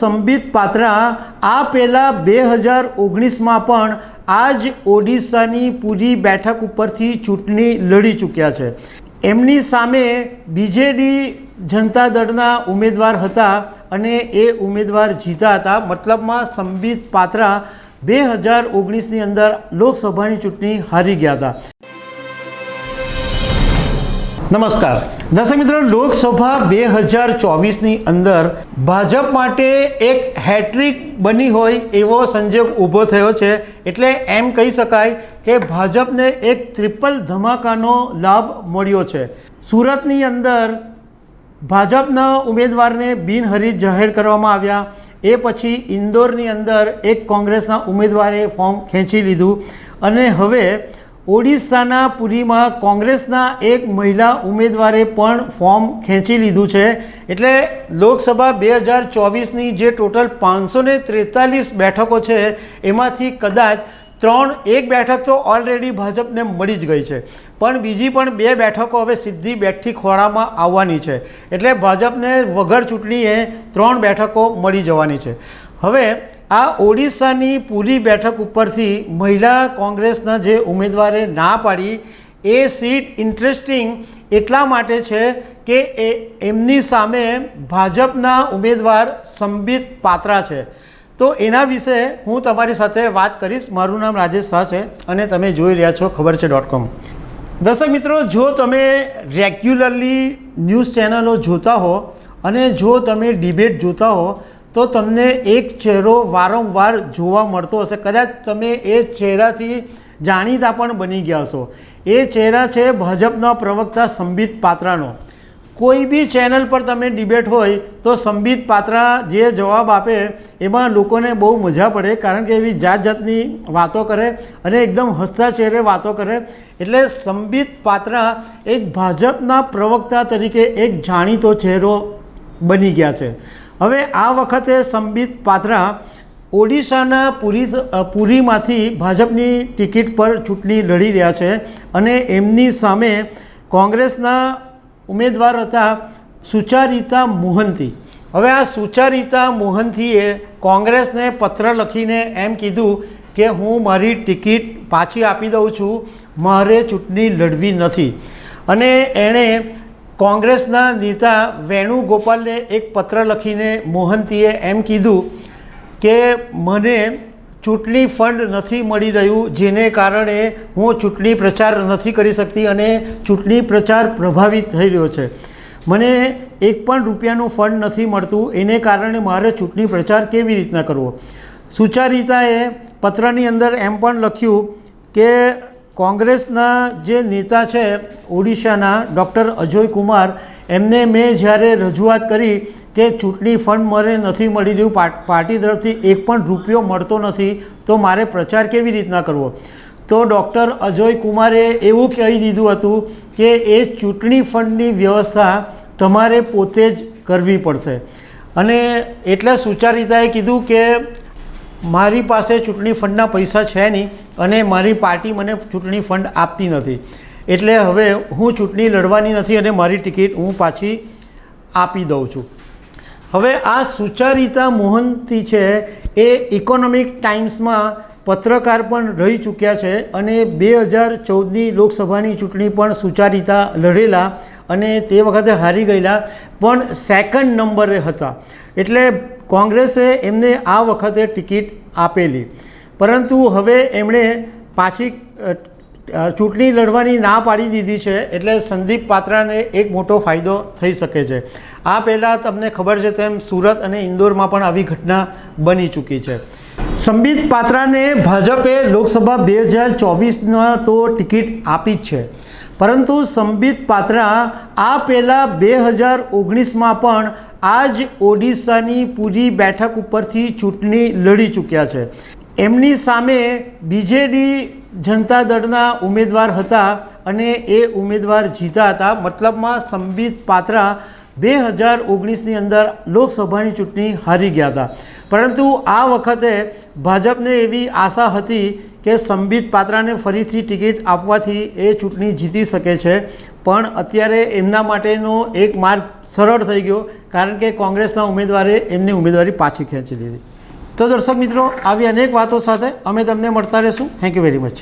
સંબિત પાત્રા આ પહેલાં બે હજાર ઓગણીસમાં પણ આ જ ઓડિશાની પૂરી બેઠક ઉપરથી ચૂંટણી લડી ચૂક્યા છે. એમની સામે બીજેડી જનતા દળના ઉમેદવાર હતા અને એ ઉમેદવાર જીતા હતા. મતલબમાં સંબિત પાત્રા બે હજાર ઓગણીસની અંદર લોકસભાની ચૂંટણી હારી ગયા હતા. નમસ્કાર. દર્શક મિત્રો, લોકસભા બે હજાર ચોવીસની અંદર ભાજપ માટે એક હેટ્રિક બની હોય એવો સંજોગ ઊભો થયો છે. એટલે એમ કહી શકાય કે ભાજપને એક ત્રિપલ ધમાકાનો લાભ મળ્યો છે. સુરતની અંદર ભાજપના ઉમેદવારને બિનહરીફ જાહેર કરવામાં આવ્યા. એ પછી ઇન્દોરની અંદર એક કોંગ્રેસના ઉમેદવારે ફોર્મ ખેંચી લીધું. અને હવે ઓડિશાના પુરીમાં કોંગ્રેસના એક મહિલા ઉમેદવારે પણ ફોર્મ ખેંચી લીધું છે. એટલે લોકસભા બે હજાર ચોવીસની જે ટોટલ પાંચસો ને ત્રેતાલીસ બેઠકો છે, એમાંથી કદાચ ત્રણ એક બેઠક તો ઓલરેડી ભાજપને મળી જ ગઈ છે. પણ બીજી પણ બે બેઠકો હવે સીધી બેઠી ખોળામાં આવવાની છે. એટલે ભાજપને વગર ચૂંટણીએ ત્રણ બેઠકો મળી જવાની છે. હવે આ ઓડિશાની પૂરી બેઠક ઉપરથી મહિલા કોંગ્રેસના જે ઉમેદવારે ના પાડી, એ સીટ ઇન્ટરેસ્ટિંગ એટલા માટે છે કે એ એમની સામે ભાજપના ઉમેદવાર સંબિત પાત્રા છે. તો એના વિશે હું તમારી સાથે વાત કરીશ. મારું નામ રાજેશ શાહ છે અને તમે જોઈ રહ્યા છો ખબર છે ડોટ કોમ દર્શક મિત્રો, જો તમે રેગ્યુલરલી ન્યૂઝ ચેનલો જોતા હો અને જો તમે ડિબેટ જોતા હો તો તમને એક ચહેરો વારંવાર જોવા મળતો હશે. કદાચ તમે એ ચહેરાથી જાણીતા પણ બની ગયા છો એ ચહેરા છે ભાજપના પ્રવક્તા સંબિત પાત્રાનો. કોઈ બી ચેનલ પર તમે ડિબેટ હોય તો સંબિત પાત્રા જે જવાબ આપે એમાં લોકોને બહુ મજા પડે, કારણ કે એવી જાત જાતની વાતો કરે અને એકદમ હસતા ચહેરે વાતો કરે. એટલે સંબિત પાત્રા એક ભાજપના પ્રવક્તા તરીકે એક જાણીતો ચહેરો બની ગયા છે. હવે આ વખતે સંબિત પાત્રા ઓડિશાના પુરી પુરીમાંથી ભાજપની ટિકિટ પર ચૂંટણી લડી રહ્યા છે અને એમની સામે કોંગ્રેસના ઉમેદવાર હતા સુચારિતા મોહંતી. હવે આ સુચારિતા મોહંતીએ કોંગ્રેસને પત્ર લખીને એમ કીધું કે હું મારી ટિકિટ પાછી આપી દઉં છું, મારે ચૂંટણી લડવી નથી. અને એણે કોંગ્રેસના નેતા વેણુગોપાલને એક પત્ર લખીને મોહંતીએ એમ કીધું કે, મને ચૂંટણી ફંડ નથી મળી રહ્યું, જેને કારણે હું ચૂંટણી પ્રચાર નથી કરી શકતી અને ચૂંટણી પ્રચાર પ્રભાવિત થઈ રહ્યો છે. મને એક પણ રૂપિયાનું ફંડ નથી મળતું, એને કારણે મારે ચૂંટણી પ્રચાર કેવી રીતના કરવો? સુચારિતાએ પત્રની અંદર એમ પણ લખ્યું કે કોંગ્રેસના જે નેતા છે ઓડિશાના ડૉક્ટર અજય કુમાર, એમને મેં જ્યારે રજૂઆત કરી કે ચૂંટણી ફંડ મને નથી મળી રહ્યું પાર્ટી તરફથી એક પણ રૂપિયો મળતો નથી, તો મારે પ્રચાર કેવી રીતના કરવો? તો ડૉક્ટર અજય કુમારે એવું કહી દીધું હતું કે એ ચૂંટણી ફંડની વ્યવસ્થા તમારે પોતે જ કરવી પડશે. અને એટલે સુચારિતાએ કીધું કે મારી પાસે ચૂંટણી ફંડના પૈસા છે નહીં અને મારી પાર્ટી મને ચૂંટણી ફંડ આપતી નથી. એટલે હવે હું ચૂંટણી લડવાની નથી અને મારી ટિકિટ હું પાછી આપી દઉં છું. હવે આ સુચારિતા મોહંતી છે એ ઇકોનોમિક ટાઈમ્સમાં પત્રકાર પણ રહી ચૂક્યા છે અને બે હજાર ચૌદની લોકસભાની ચૂંટણી પણ સુચારિતા લડેલા અને તે વખતે હારી ગયેલા પણ સેકન્ડ નંબરે હતા. એટલે કોંગ્રેસે એમને આ વખતે ટિકિટ આપેલી. પરંતુ હવે એમણે પાછી ચૂંટણી લડવાની ના પાડી દીધી છે એટલે સંદીપ પાત્રાને એક મોટો ફાયદો થઈ શકે છે. આ પહેલાં તમને ખબર છે તેમ સુરત અને ઇન્દોરમાં પણ આવી ઘટના બની ચૂકી છે. સંબિત પાત્રાને ભાજપે લોકસભા બે હજાર ચોવીસમાં તો ટિકિટ આપી જ છે. પરંતુ સંબિત પાત્રા આ પહેલાં બે હજાર ઓગણીસમાં પણ આ જ ઓડિશાની પૂરી બેઠક ઉપરથી ચૂંટણી લડી ચૂક્યા છે. એમની સામે બીજેડી જનતા દળના ઉમેદવાર હતા અને એ ઉમેદવાર જીતા હતા. મતલબમાં સંબિત પાત્રા બે હજાર ઓગણીસની અંદર લોકસભાની ચૂંટણી હારી ગયા હતા. પરંતુ આ વખતે ભાજપને એવી આશા હતી કે સંબિત પાત્રાને ફરીથી ટિકિટ આપવાથી એ ચૂંટણી જીતી શકે છે. પણ અત્યારે એમના માટેનો એક માર્ગ સરળ થઈ ગયો. કારણ કે કોંગ્રેસના ઉમેદવારે એમની ઉમેદવારી પાછી ખેંચી લીધી. તો દર્શક મિત્રો, આવી અનેક વાતો સાથે અમે તમને મળતા રહીશું. Thank you very much